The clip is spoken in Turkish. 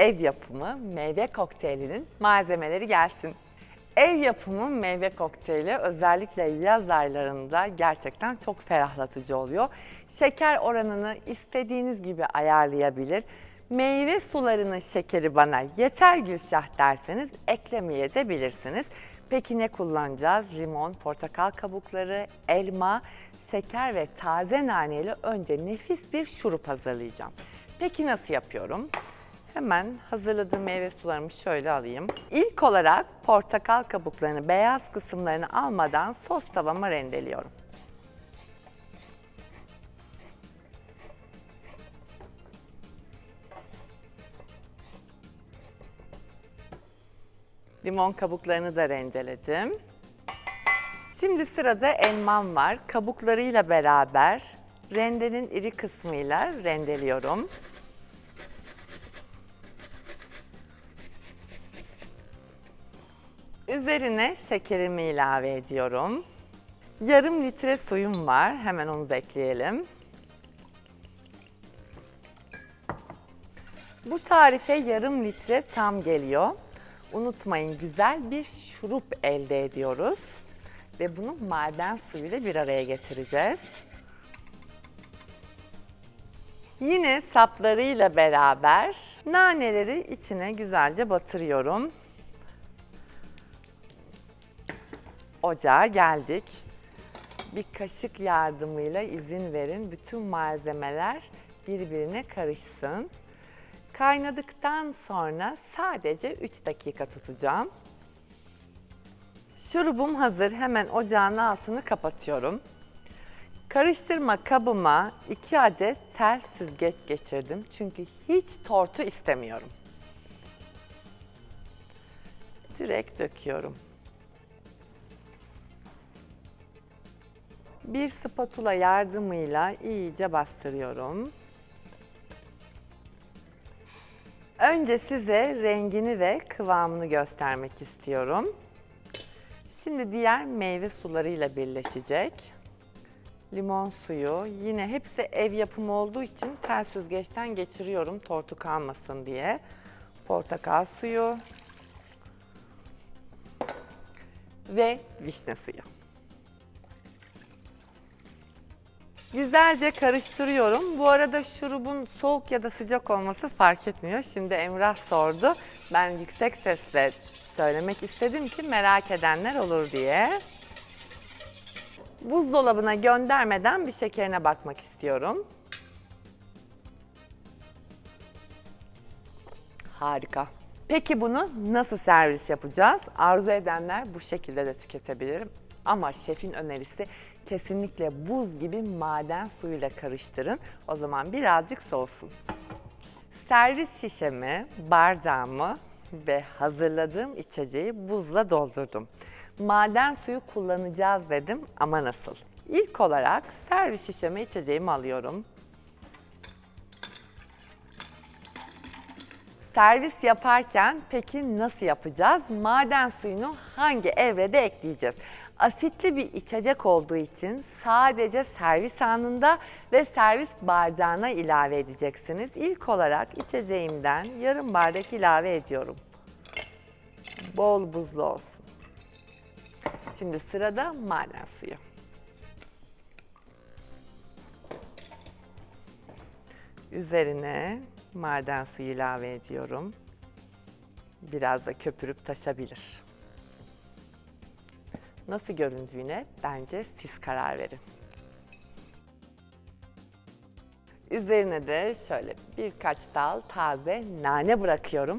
ev yapımı meyve kokteylinin malzemeleri gelsin. Ev yapımı meyve kokteyli özellikle yaz aylarında gerçekten çok ferahlatıcı oluyor. Şeker oranını istediğiniz gibi ayarlayabilir. Meyve sularının şekeri bana yeter Gülşah derseniz eklemeye de bilirsiniz. Peki ne kullanacağız? Limon, portakal kabukları, elma, şeker ve taze naneli önce nefis bir şurup hazırlayacağım. Peki nasıl yapıyorum? Hemen hazırladığım meyve sularımı şöyle alayım. İlk olarak portakal kabuklarını, beyaz kısımlarını almadan sos tavama rendeliyorum. Limon kabuklarını da rendeledim. Şimdi sırada elmam var. Kabuklarıyla beraber rendenin iri kısmıyla rendeliyorum. Üzerine şekerimi ilave ediyorum. Yarım litre suyum var. Hemen onu da ekleyelim. Bu tarife yarım litre tam geliyor. Unutmayın güzel bir şurup elde ediyoruz. Ve bunu maden suyuyla bir araya getireceğiz. Yine saplarıyla beraber naneleri içine güzelce batırıyorum. Ocağa geldik. Bir kaşık yardımıyla izin verin bütün malzemeler birbirine karışsın. Kaynadıktan sonra sadece 3 dakika tutacağım. Şurubum hazır. Hemen ocağın altını kapatıyorum. Karıştırma kabıma 2 adet tel süzgeç geçirdim. Çünkü hiç tortu istemiyorum. Direkt döküyorum. Bir spatula yardımıyla iyice bastırıyorum. Önce size rengini ve kıvamını göstermek istiyorum. Şimdi diğer meyve sularıyla birleşecek. Limon suyu, yine hepsi ev yapımı olduğu için tel süzgeçten geçiriyorum tortu kalmasın diye. Portakal suyu ve vişne suyu. Güzelce karıştırıyorum. Bu arada şurubun soğuk ya da sıcak olması fark etmiyor. Şimdi Emrah sordu. Ben yüksek sesle söylemek istedim ki merak edenler olur diye. Buzdolabına göndermeden bir şekerine bakmak istiyorum. Harika. Peki bunu nasıl servis yapacağız? Arzu edenler bu şekilde de tüketebilir. Ama şefin önerisi kesinlikle buz gibi maden suyuyla karıştırın. O zaman birazcık soğusun. Servis şişemi, bardağımı ve hazırladığım içeceği buzla doldurdum. Maden suyu kullanacağız dedim ama nasıl? İlk olarak servis şişeme içeceğimi alıyorum. Servis yaparken peki nasıl yapacağız? Maden suyunu hangi evrede ekleyeceğiz? Asitli bir içecek olduğu için sadece servis anında ve servis bardağına ilave edeceksiniz. İlk olarak içeceğimden yarım bardak ilave ediyorum. Bol buzlu olsun. Şimdi sırada maden suyu. Üzerine maden suyu ilave ediyorum. Biraz da köpürüp taşabilir. Nasıl göründüğüne bence siz karar verin. Üzerine de şöyle birkaç dal taze nane bırakıyorum.